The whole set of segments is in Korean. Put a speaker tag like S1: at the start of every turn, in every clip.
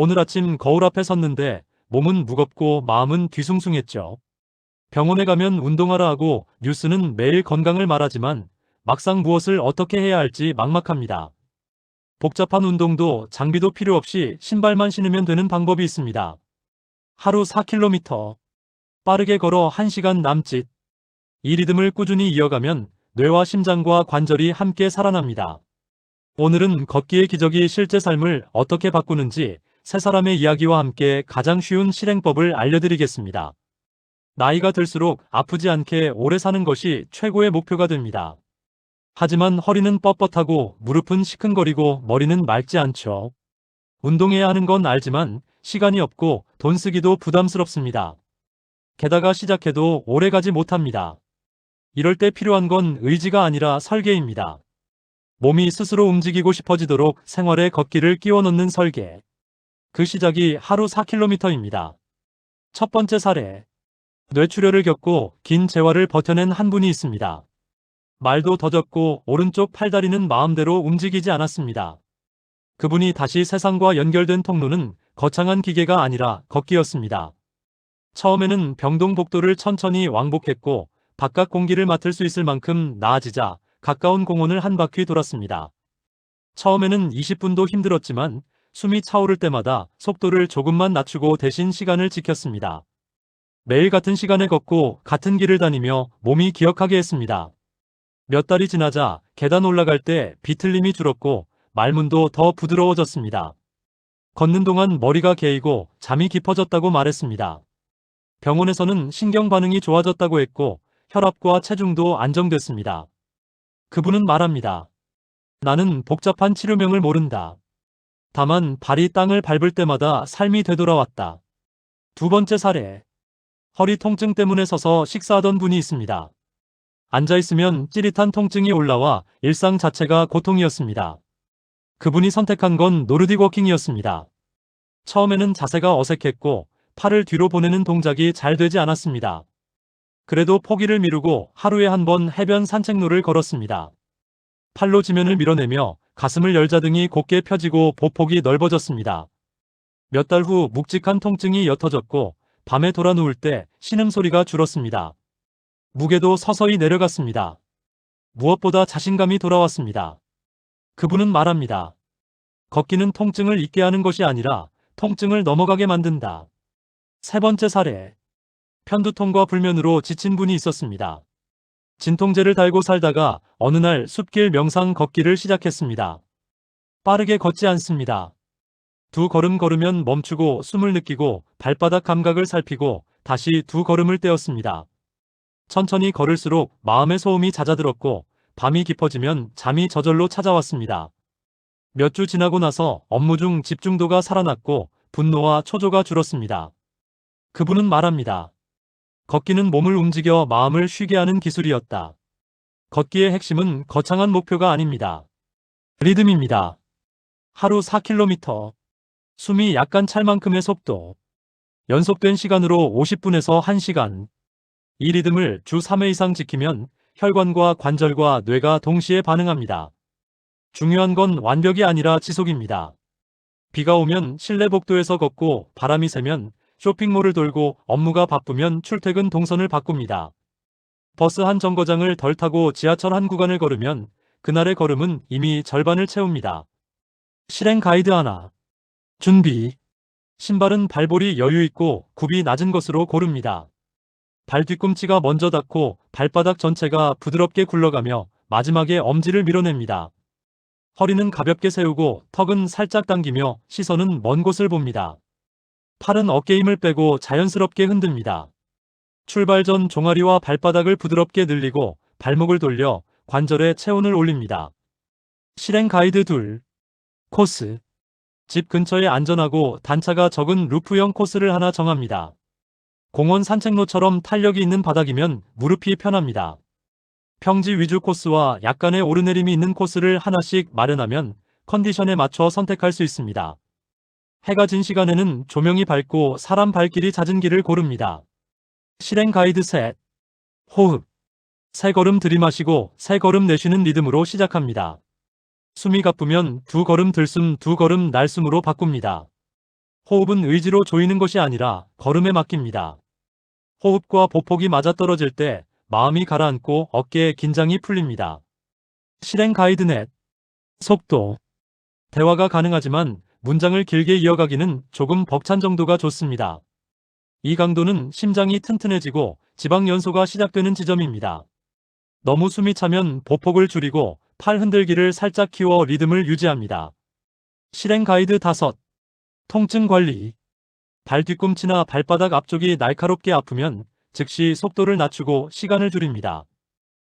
S1: 오늘 아침 거울 앞에 섰는데 몸은 무겁고 마음은 뒤숭숭했죠. 병원에 가면 운동하라 하고 뉴스는 매일 건강을 말하지만 막상 무엇을 어떻게 해야 할지 막막합니다. 복잡한 운동도 장비도 필요 없이 신발만 신으면 되는 방법이 있습니다. 하루 4km. 빠르게 걸어 1시간 남짓. 이 리듬을 꾸준히 이어가면 뇌와 심장과 관절이 함께 살아납니다. 오늘은 걷기의 기적이 실제 삶을 어떻게 바꾸는지 세 사람의 이야기와 함께 가장 쉬운 실행법을 알려드리겠습니다. 나이가 들수록 아프지 않게 오래 사는 것이 최고의 목표가 됩니다. 하지만 허리는 뻣뻣하고 무릎은 시큰거리고 머리는 맑지 않죠. 운동해야 하는 건 알지만 시간이 없고 돈 쓰기도 부담스럽습니다. 게다가 시작해도 오래 가지 못합니다. 이럴 때 필요한 건 의지가 아니라 설계입니다. 몸이 스스로 움직이고 싶어지도록 생활에 걷기를 끼워 넣는 설계. 그 시작이 하루 4km입니다. 첫 번째 사례. 뇌출혈을 겪고 긴 재활을 버텨낸 한 분이 있습니다. 말도 더뎠고 오른쪽 팔다리는 마음대로 움직이지 않았습니다. 그분이 다시 세상과 연결된 통로는 거창한 기계가 아니라 걷기였습니다. 처음에는 병동 복도를 천천히 왕복했고 바깥 공기를 맡을 수 있을 만큼 나아지자 가까운 공원을 한 바퀴 돌았습니다. 처음에는 20분도 힘들었지만 숨이 차오를 때마다 속도를 조금만 낮추고 대신 시간을 지켰습니다. 매일 같은 시간에 걷고 같은 길을 다니며 몸이 기억하게 했습니다. 몇 달이 지나자 계단 올라갈 때 비틀림이 줄었고 말문도 더 부드러워졌습니다. 걷는 동안 머리가 개이고 잠이 깊어졌다고 말했습니다. 병원에서는 신경 반응이 좋아졌다고 했고 혈압과 체중도 안정됐습니다. 그분은 말합니다. 나는 복잡한 치료명을 모른다. 다만 발이 땅을 밟을 때마다 삶이 되돌아왔다. 두 번째 사례. 허리 통증 때문에 서서 식사하던 분이 있습니다. 앉아있으면 찌릿한 통증이 올라와 일상 자체가 고통이었습니다. 그분이 선택한 건 노르딕 워킹이었습니다. 처음에는 자세가 어색했고 팔을 뒤로 보내는 동작이 잘 되지 않았습니다. 그래도 포기를 미루고 하루에 한 번 해변 산책로를 걸었습니다. 팔로 지면을 밀어내며 가슴을 열자 등이 곧게 펴지고 보폭이 넓어졌습니다. 몇 달 후 묵직한 통증이 옅어졌고 밤에 돌아 누울 때 신음 소리가 줄었습니다. 무게도 서서히 내려갔습니다. 무엇보다 자신감이 돌아왔습니다. 그분은 말합니다. 걷기는 통증을 잊게 하는 것이 아니라 통증을 넘어가게 만든다. 세 번째 사례. 편두통과 불면으로 지친 분이 있었습니다. 진통제를 달고 살다가 어느 날 숲길 명상 걷기를 시작했습니다. 빠르게 걷지 않습니다. 두 걸음 걸으면 멈추고 숨을 느끼고 발바닥 감각을 살피고 다시 두 걸음을 떼었습니다. 천천히 걸을수록 마음의 소음이 잦아들었고 밤이 깊어지면 잠이 저절로 찾아왔습니다. 몇 주 지나고 나서 업무 중 집중도가 살아났고 분노와 초조가 줄었습니다. 그분은 말합니다. 걷기는 몸을 움직여 마음을 쉬게 하는 기술이었다. 걷기의 핵심은 거창한 목표가 아닙니다. 리듬입니다. 하루 4km. 숨이 약간 찰 만큼의 속도. 연속된 시간으로 50분에서 1시간. 이 리듬을 주 3회 이상 지키면 혈관과 관절과 뇌가 동시에 반응합니다. 중요한 건 완벽이 아니라 지속입니다. 비가 오면 실내 복도에서 걷고 바람이 세면 쇼핑몰을 돌고 업무가 바쁘면 출퇴근 동선을 바꿉니다. 버스 한 정거장을 덜 타고 지하철 한 구간을 걸으면 그날의 걸음은 이미 절반을 채웁니다. 실행 가이드 하나. 준비. 신발은 발볼이 여유 있고 굽이 낮은 것으로 고릅니다. 발 뒤꿈치가 먼저 닿고 발바닥 전체가 부드럽게 굴러가며 마지막에 엄지를 밀어냅니다. 허리는 가볍게 세우고 턱은 살짝 당기며 시선은 먼 곳을 봅니다. 팔은 어깨 힘을 빼고 자연스럽게 흔듭니다. 출발 전 종아리와 발바닥을 부드럽게 늘리고 발목을 돌려 관절에 체온을 올립니다. 실행 가이드 둘. 코스. 집 근처에 안전하고 단차가 적은 루프형 코스를 하나 정합니다. 공원 산책로처럼 탄력이 있는 바닥이면 무릎이 편합니다. 평지 위주 코스와 약간의 오르내림이 있는 코스를 하나씩 마련하면 컨디션에 맞춰 선택할 수 있습니다. 해가 진 시간에는 조명이 밝고 사람 발길이 잦은 길을 고릅니다. 실행 가이드 셋. 호흡. 세 걸음 들이마시고 세 걸음 내쉬는 리듬으로 시작합니다. 숨이 가쁘면 두 걸음 들숨 두 걸음 날숨으로 바꿉니다. 호흡은 의지로 조이는 것이 아니라 걸음에 맡깁니다. 호흡과 보폭이 맞아떨어질 때 마음이 가라앉고 어깨에 긴장이 풀립니다. 실행 가이드 넷. 속도. 대화가 가능하지만 문장을 길게 이어가기는 조금 벅찬 정도가 좋습니다. 이 강도는 심장이 튼튼해지고 지방 연소가 시작되는 지점입니다. 너무 숨이 차면 보폭을 줄이고 팔 흔들기를 살짝 키워 리듬을 유지합니다. 실행 가이드 5. 통증 관리. 발 뒤꿈치나 발바닥 앞쪽이 날카롭게 아프면 즉시 속도를 낮추고 시간을 줄입니다.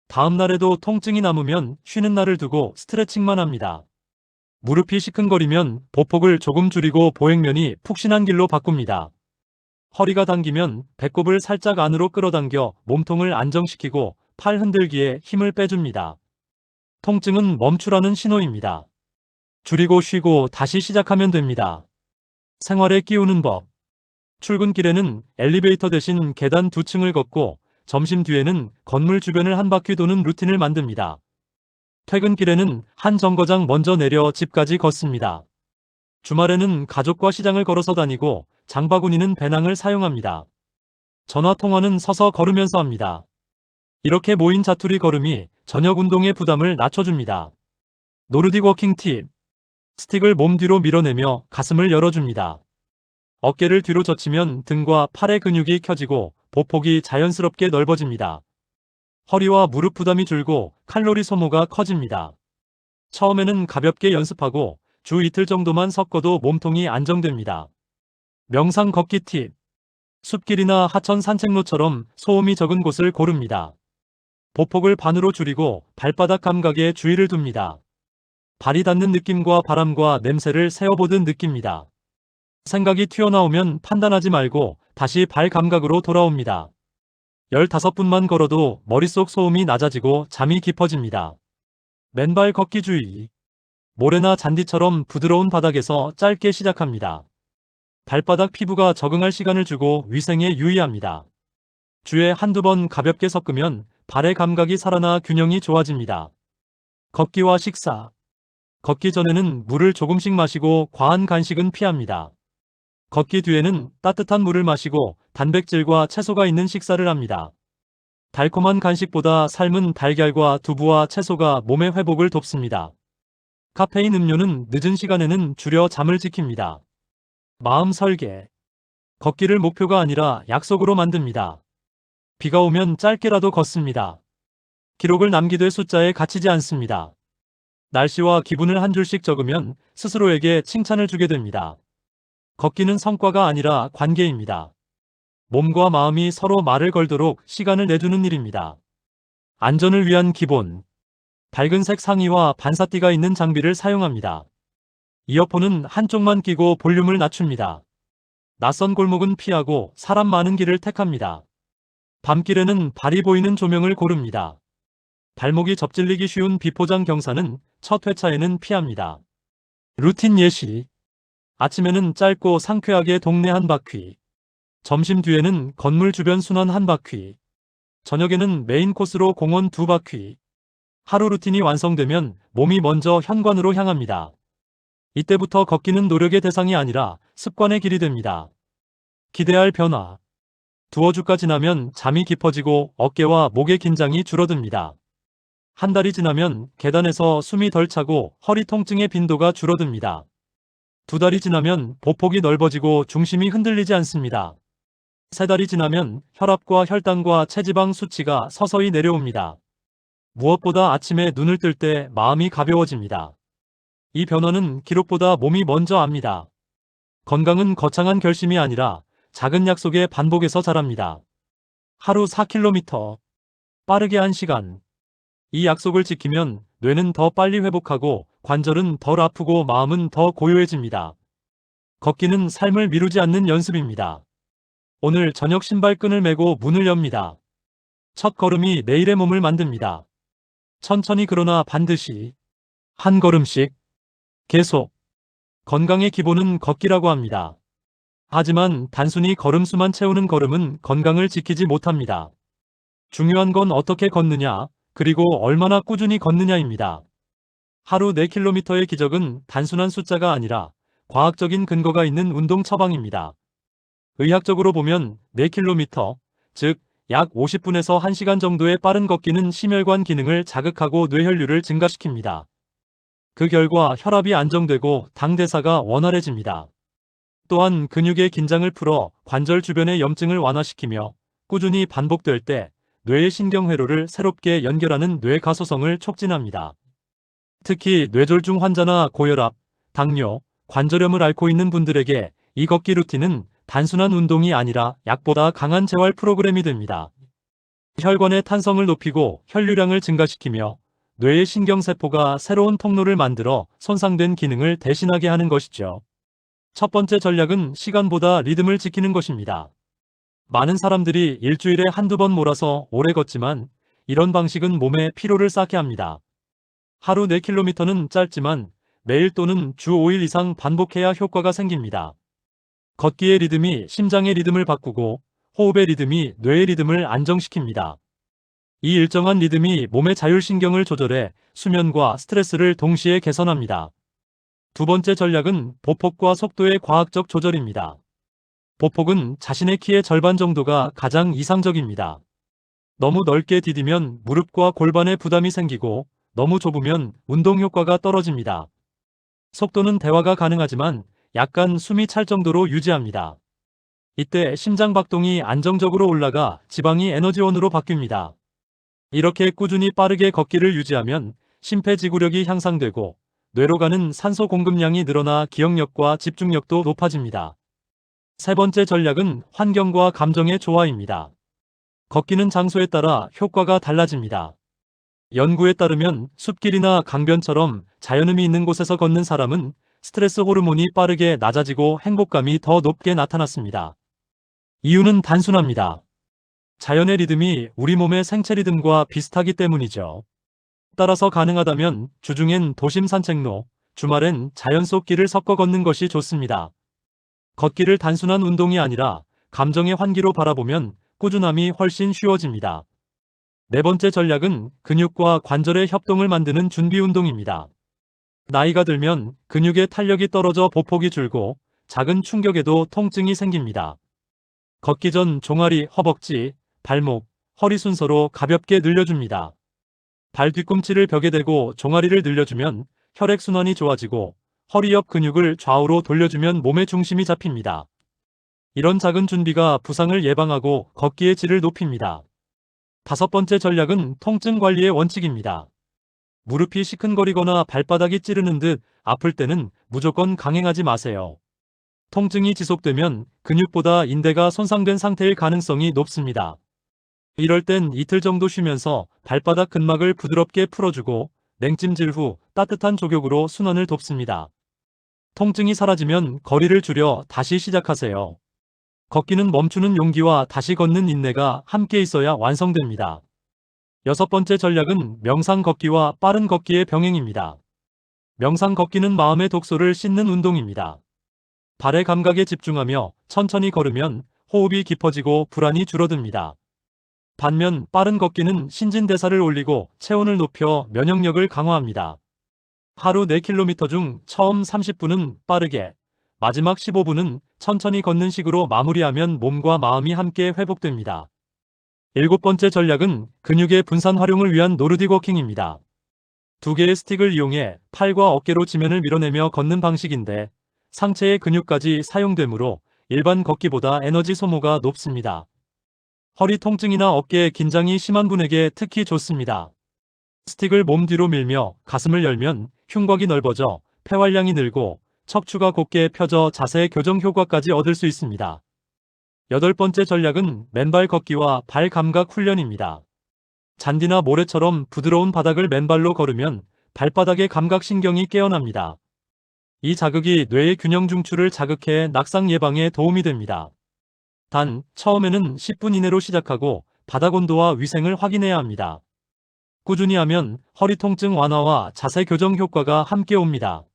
S1: 다음 날에도 통증이 남으면 쉬는 날을 두고 스트레칭만 합니다. 무릎이 시큰거리면 보폭을 조금 줄이고 보행면이 푹신한 길로 바꿉니다. 허리가 당기면 배꼽을 살짝 안으로 끌어당겨 몸통을 안정시키고 팔 흔들기에 힘을 빼줍니다. 통증은 멈추라는 신호입니다. 줄이고 쉬고 다시 시작하면 됩니다. 생활에 끼우는 법. 출근길에는 엘리베이터 대신 계단 두 층을 걷고 점심 뒤에는 건물 주변을 한 바퀴 도는 루틴을 만듭니다. 퇴근길에는 한 정거장 먼저 내려 집까지 걷습니다. 주말에는 가족과 시장을 걸어서 다니고 장바구니는 배낭을 사용합니다. 전화 통화는 서서 걸으면서 합니다. 이렇게 모인 자투리 걸음이 저녁 운동의 부담을 낮춰줍니다. 노르딕 워킹 팁. 스틱을 몸 뒤로 밀어내며 가슴을 열어줍니다. 어깨를 뒤로 젖히면 등과 팔의 근육이 켜지고 보폭이 자연스럽게 넓어집니다. 허리와 무릎 부담이 줄고 칼로리 소모가 커집니다. 처음에는 가볍게 연습하고 주 이틀 정도만 섞어도 몸통이 안정됩니다. 명상 걷기 팁. 숲길이나 하천 산책로처럼 소음이 적은 곳을 고릅니다. 보폭을 반으로 줄이고 발바닥 감각에 주의를 둡니다. 발이 닿는 느낌과 바람과 냄새를 세어보듯 느낍니다. 생각이 튀어나오면 판단하지 말고 다시 발 감각으로 돌아옵니다. 15분만 걸어도 머릿속 소음이 낮아지고 잠이 깊어집니다. 맨발 걷기 주의. 모래나 잔디처럼 부드러운 바닥에서 짧게 시작합니다. 발바닥 피부가 적응할 시간을 주고 위생에 유의합니다. 주에 한두 번 가볍게 섞으면 발의 감각이 살아나 균형이 좋아집니다. 걷기와 식사. 걷기 전에는 물을 조금씩 마시고 과한 간식은 피합니다. 걷기 뒤에는 따뜻한 물을 마시고 단백질과 채소가 있는 식사를 합니다. 달콤한 간식보다 삶은 달걀과 두부와 채소가 몸의 회복을 돕습니다. 카페인 음료는 늦은 시간에는 줄여 잠을 지킵니다. 마음 설계. 걷기를 목표가 아니라 약속으로 만듭니다. 비가 오면 짧게라도 걷습니다. 기록을 남기되 숫자에 갇히지 않습니다. 날씨와 기분을 한 줄씩 적으면 스스로에게 칭찬을 주게 됩니다. 걷기는 성과가 아니라 관계입니다. 몸과 마음이 서로 말을 걸도록 시간을 내두는 일입니다. 안전을 위한 기본. 밝은 색 상의와 반사띠가 있는 장비를 사용합니다. 이어폰은 한쪽만 끼고 볼륨을 낮춥니다. 낯선 골목은 피하고 사람 많은 길을 택합니다. 밤길에는 발이 보이는 조명을 고릅니다. 발목이 접질리기 쉬운 비포장 경사는 첫 회차에는 피합니다. 루틴 예시. 아침에는 짧고 상쾌하게 동네 한 바퀴. 점심 뒤에는 건물 주변 순환 한 바퀴. 저녁에는 메인 코스로 공원 두 바퀴. 하루 루틴이 완성되면 몸이 먼저 현관으로 향합니다. 이때부터 걷기는 노력의 대상이 아니라 습관의 길이 됩니다. 기대할 변화. 두어 주가 지나면 잠이 깊어지고 어깨와 목의 긴장이 줄어듭니다. 한 달이 지나면 계단에서 숨이 덜 차고 허리 통증의 빈도가 줄어듭니다. 두 달이 지나면 보폭이 넓어지고 중심이 흔들리지 않습니다. 세 달이 지나면 혈압과 혈당과 체지방 수치가 서서히 내려옵니다. 무엇보다 아침에 눈을 뜰 때 마음이 가벼워집니다. 이 변화는 기록보다 몸이 먼저 압니다. 건강은 거창한 결심이 아니라 작은 약속의 반복에서 자랍니다. 하루 4km, 빠르게 1시간. 이 약속을 지키면 뇌는 더 빨리 회복하고 관절은 덜 아프고 마음은 더 고요해집니다. 걷기는 삶을 미루지 않는 연습입니다. 오늘 저녁 신발끈을 메고 문을 엽니다. 첫 걸음이 내일의 몸을 만듭니다. 천천히 그러나 반드시 한 걸음씩 계속 건강의 기본은 걷기라고 합니다. 하지만 단순히 걸음수만 채우는 걸음은 건강을 지키지 못합니다. 중요한 건 어떻게 걷느냐, 그리고 얼마나 꾸준히 걷느냐입니다. 하루 4km의 기적은 단순한 숫자가 아니라 과학적인 근거가 있는 운동 처방입니다. 의학적으로 보면 4km, 즉 약 50분에서 1시간 정도의 빠른 걷기는 심혈관 기능을 자극하고 뇌혈류를 증가시킵니다. 그 결과 혈압이 안정되고 당대사가 원활해집니다. 또한 근육의 긴장을 풀어 관절 주변의 염증을 완화시키며 꾸준히 반복될 때 뇌의 신경회로를 새롭게 연결하는 뇌가소성을 촉진합니다. 특히 뇌졸중 환자나 고혈압, 당뇨, 관절염을 앓고 있는 분들에게 이 걷기 루틴은 단순한 운동이 아니라 약보다 강한 재활 프로그램이 됩니다. 혈관의 탄성을 높이고 혈류량을 증가시키며 뇌의 신경세포가 새로운 통로를 만들어 손상된 기능을 대신하게 하는 것이죠. 첫 번째 전략은 시간보다 리듬을 지키는 것입니다. 많은 사람들이 일주일에 한두 번 몰아서 오래 걷지만 이런 방식은 몸에 피로를 쌓게 합니다. 하루 4km는 짧지만 매일 또는 주 5일 이상 반복해야 효과가 생깁니다. 걷기의 리듬이 심장의 리듬을 바꾸고 호흡의 리듬이 뇌의 리듬을 안정시킵니다. 이 일정한 리듬이 몸의 자율신경을 조절해 수면과 스트레스를 동시에 개선합니다. 두 번째 전략은 보폭과 속도의 과학적 조절입니다. 보폭은 자신의 키의 절반 정도가 가장 이상적입니다. 너무 넓게 디디면 무릎과 골반에 부담이 생기고 너무 좁으면 운동 효과가 떨어집니다. 속도는 대화가 가능하지만 약간 숨이 찰 정도로 유지합니다. 이때 심장 박동이 안정적으로 올라가 지방이 에너지원으로 바뀝니다. 이렇게 꾸준히 빠르게 걷기를 유지하면 심폐지구력이 향상되고 뇌로 가는 산소 공급량이 늘어나 기억력과 집중력도 높아집니다. 세 번째 전략은 환경과 감정의 조화입니다. 걷기는 장소에 따라 효과가 달라집니다. 연구에 따르면 숲길이나 강변처럼 자연음이 있는 곳에서 걷는 사람은 스트레스 호르몬이 빠르게 낮아지고 행복감이 더 높게 나타났습니다. 이유는 단순합니다. 자연의 리듬이 우리 몸의 생체 리듬과 비슷하기 때문이죠. 따라서 가능하다면 주중엔 도심 산책로, 주말엔 자연 속 길을 섞어 걷는 것이 좋습니다. 걷기를 단순한 운동이 아니라 감정의 환기로 바라보면 꾸준함이 훨씬 쉬워집니다. 네 번째 전략은 근육과 관절의 협동을 만드는 준비 운동입니다. 나이가 들면 근육의 탄력이 떨어져 보폭이 줄고 작은 충격에도 통증이 생깁니다. 걷기 전 종아리, 허벅지, 발목, 허리 순서로 가볍게 늘려줍니다. 발 뒤꿈치를 벽에 대고 종아리를 늘려주면 혈액순환이 좋아지고 허리 옆 근육을 좌우로 돌려주면 몸의 중심이 잡힙니다. 이런 작은 준비가 부상을 예방하고 걷기의 질을 높입니다. 다섯 번째 전략은 통증 관리의 원칙입니다. 무릎이 시큰거리거나 발바닥이 찌르는 듯 아플 때는 무조건 강행하지 마세요. 통증이 지속되면 근육보다 인대가 손상된 상태일 가능성이 높습니다. 이럴 땐 이틀 정도 쉬면서 발바닥 근막을 부드럽게 풀어주고 냉찜질 후 따뜻한 족욕으로 순환을 돕습니다. 통증이 사라지면 거리를 줄여 다시 시작하세요. 걷기는 멈추는 용기와 다시 걷는 인내가 함께 있어야 완성됩니다. 여섯 번째 전략은 명상 걷기와 빠른 걷기의 병행입니다. 명상 걷기는 마음의 독소를 씻는 운동입니다. 발의 감각에 집중하며 천천히 걸으면 호흡이 깊어지고 불안이 줄어듭니다. 반면 빠른 걷기는 신진대사를 올리고 체온을 높여 면역력을 강화합니다. 하루 4km 중 처음 30분은 빠르게, 마지막 15분은 천천히 걷는 식으로 마무리하면 몸과 마음이 함께 회복됩니다. 일곱 번째 전략은 근육의 분산 활용을 위한 노르딕 워킹입니다. 두 개의 스틱을 이용해 팔과 어깨로 지면을 밀어내며 걷는 방식인데 상체의 근육까지 사용되므로 일반 걷기보다 에너지 소모가 높습니다. 허리 통증이나 어깨에 긴장이 심한 분에게 특히 좋습니다. 스틱을 몸 뒤로 밀며 가슴을 열면 흉곽이 넓어져 폐활량이 늘고 척추가 곧게 펴져 자세 교정 효과까지 얻을 수 있습니다. 여덟 번째 전략은 맨발 걷기와 발 감각 훈련입니다. 잔디나 모래처럼 부드러운 바닥을 맨발로 걸으면 발바닥의 감각신경이 깨어납니다. 이 자극이 뇌의 균형 중추를 자극해 낙상 예방에 도움이 됩니다. 단, 처음에는 10분 이내로 시작하고 바닥 온도와 위생을 확인해야 합니다. 꾸준히 하면 허리 통증 완화와 자세 교정 효과가 함께 옵니다.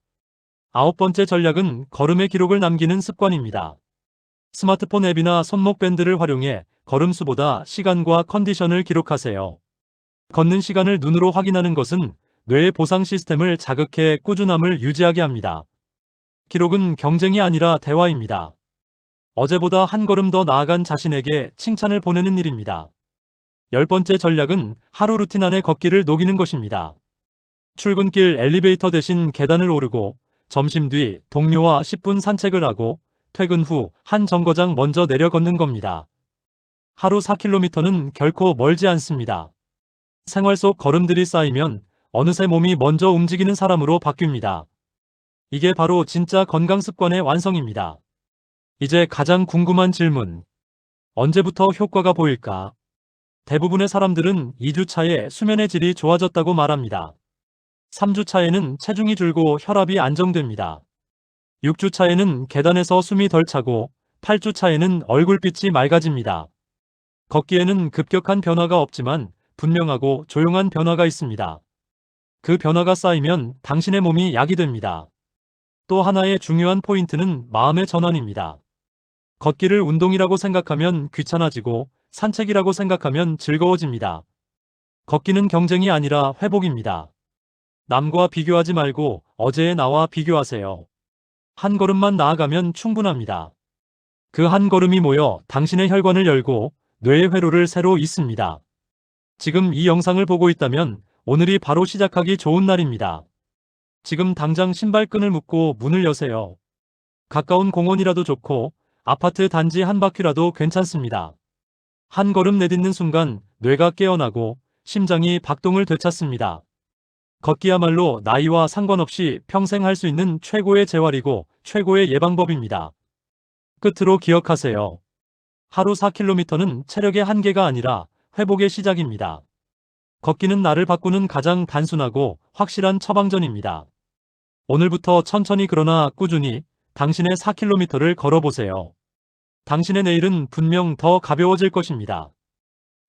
S1: 아홉 번째 전략은 걸음의 기록을 남기는 습관입니다. 스마트폰 앱이나 손목 밴드를 활용해 걸음수보다 시간과 컨디션을 기록하세요. 걷는 시간을 눈으로 확인하는 것은 뇌의 보상 시스템을 자극해 꾸준함을 유지하게 합니다. 기록은 경쟁이 아니라 대화입니다. 어제보다 한 걸음 더 나아간 자신에게 칭찬을 보내는 일입니다. 열 번째 전략은 하루 루틴 안에 걷기를 녹이는 것입니다. 출근길 엘리베이터 대신 계단을 오르고 점심 뒤 동료와 10분 산책을 하고 퇴근 후 한 정거장 먼저 내려 걷는 겁니다. 하루 4km는 결코 멀지 않습니다. 생활 속 걸음들이 쌓이면 어느새 몸이 먼저 움직이는 사람으로 바뀝니다. 이게 바로 진짜 건강 습관의 완성입니다. 이제 가장 궁금한 질문. 언제부터 효과가 보일까? 대부분의 사람들은 2주 차에 수면의 질이 좋아졌다고 말합니다. 3주 차에는 체중이 줄고 혈압이 안정됩니다. 6주 차에는 계단에서 숨이 덜 차고 8주 차에는 얼굴빛이 맑아집니다. 걷기에는 급격한 변화가 없지만 분명하고 조용한 변화가 있습니다. 그 변화가 쌓이면 당신의 몸이 약이 됩니다. 또 하나의 중요한 포인트는 마음의 전환입니다. 걷기를 운동이라고 생각하면 귀찮아지고 산책이라고 생각하면 즐거워집니다. 걷기는 경쟁이 아니라 회복입니다. 남과 비교하지 말고 어제의 나와 비교하세요. 한 걸음만 나아가면 충분합니다. 그 한 걸음이 모여 당신의 혈관을 열고 뇌의 회로를 새로 잇습니다. 지금 이 영상을 보고 있다면 오늘이 바로 시작하기 좋은 날입니다. 지금 당장 신발끈을 묶고 문을 여세요. 가까운 공원이라도 좋고 아파트 단지 한 바퀴라도 괜찮습니다. 한 걸음 내딛는 순간 뇌가 깨어나고 심장이 박동을 되찾습니다. 걷기야말로 나이와 상관없이 평생 할 수 있는 최고의 재활이고 최고의 예방법입니다. 끝으로 기억하세요. 하루 4km는 체력의 한계가 아니라 회복의 시작입니다. 걷기는 나를 바꾸는 가장 단순하고 확실한 처방전입니다. 오늘부터 천천히 그러나 꾸준히 당신의 4km를 걸어보세요. 당신의 내일은 분명 더 가벼워질 것입니다.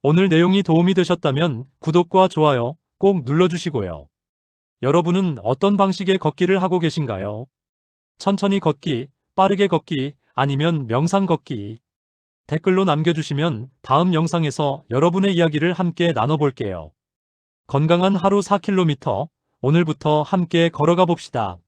S1: 오늘 내용이 도움이 되셨다면 구독과 좋아요 꼭 눌러주시고요. 여러분은 어떤 방식의 걷기를 하고 계신가요? 천천히 걷기, 빠르게 걷기, 아니면 명상 걷기. 댓글로 남겨주시면 다음 영상에서 여러분의 이야기를 함께 나눠볼게요. 건강한 하루 4km, 오늘부터 함께 걸어가 봅시다.